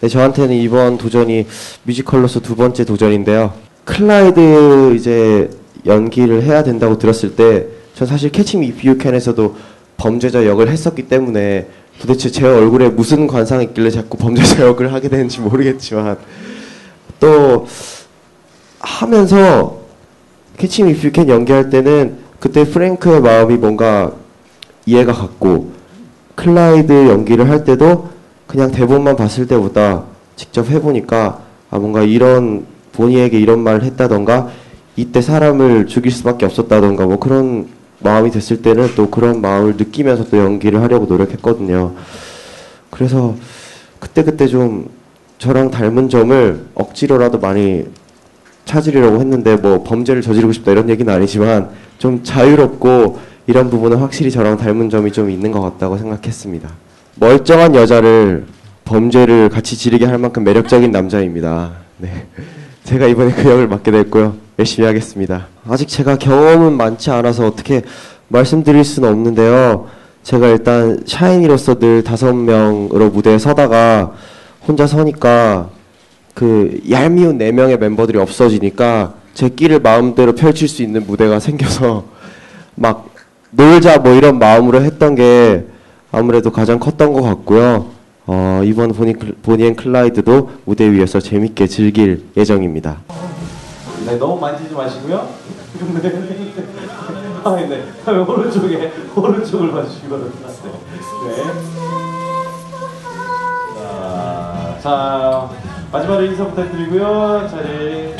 네, 저한테는 이번 도전이 뮤지컬로서 두 번째 도전인데요. 클라이드 이제 연기를 해야 된다고 들었을 때, 전 사실 캐치미 이프 유캔에서도 범죄자 역을 했었기 때문에 도대체 제 얼굴에 무슨 관상이 있길래 자꾸 범죄자 역을 하게 되는지 모르겠지만 또 하면서 캐치미 이프 유캔 연기할 때는 그때 프랭크의 마음이 뭔가 이해가 갔고 클라이드 연기를 할 때도 그냥 대본만 봤을 때보다 직접 해보니까 아 뭔가 이런 본인에게 이런 말을 했다던가 이때 사람을 죽일 수밖에 없었다던가 뭐 그런 마음이 됐을 때는 또 그런 마음을 느끼면서 또 연기를 하려고 노력했거든요. 그래서 그때 그때 좀 저랑 닮은 점을 억지로라도 많이 찾으려고 했는데 뭐 범죄를 저지르고 싶다 이런 얘기는 아니지만 좀 자유롭고 이런 부분은 확실히 저랑 닮은 점이 좀 있는 것 같다고 생각했습니다. 멀쩡한 여자를 범죄를 같이 지르게 할 만큼 매력적인 남자입니다. 네. 제가 이번에 그 역을 맡게 됐고요. 열심히 하겠습니다. 아직 제가 경험은 많지 않아서 어떻게 말씀드릴 수는 없는데요. 제가 일단 샤이니로서 늘 다섯 명으로 무대에 서다가 혼자 서니까 그 얄미운 네 명의 멤버들이 없어지니까 제 끼를 마음대로 펼칠 수 있는 무대가 생겨서 막 놀자 뭐 이런 마음으로 했던 게 아무래도 가장 컸던 것 같고요. 어, 이번 보니, 보니 앤 클라이드도 무대 위에서 재밌게 즐길 예정입니다. 네, 너무 만지지 마시고요. 네. 아, 네. 오른쪽에 오른쪽을 봐주시기 바랍니다. 네. 자, 자 마지막으로 인사 부탁드리고요. 자리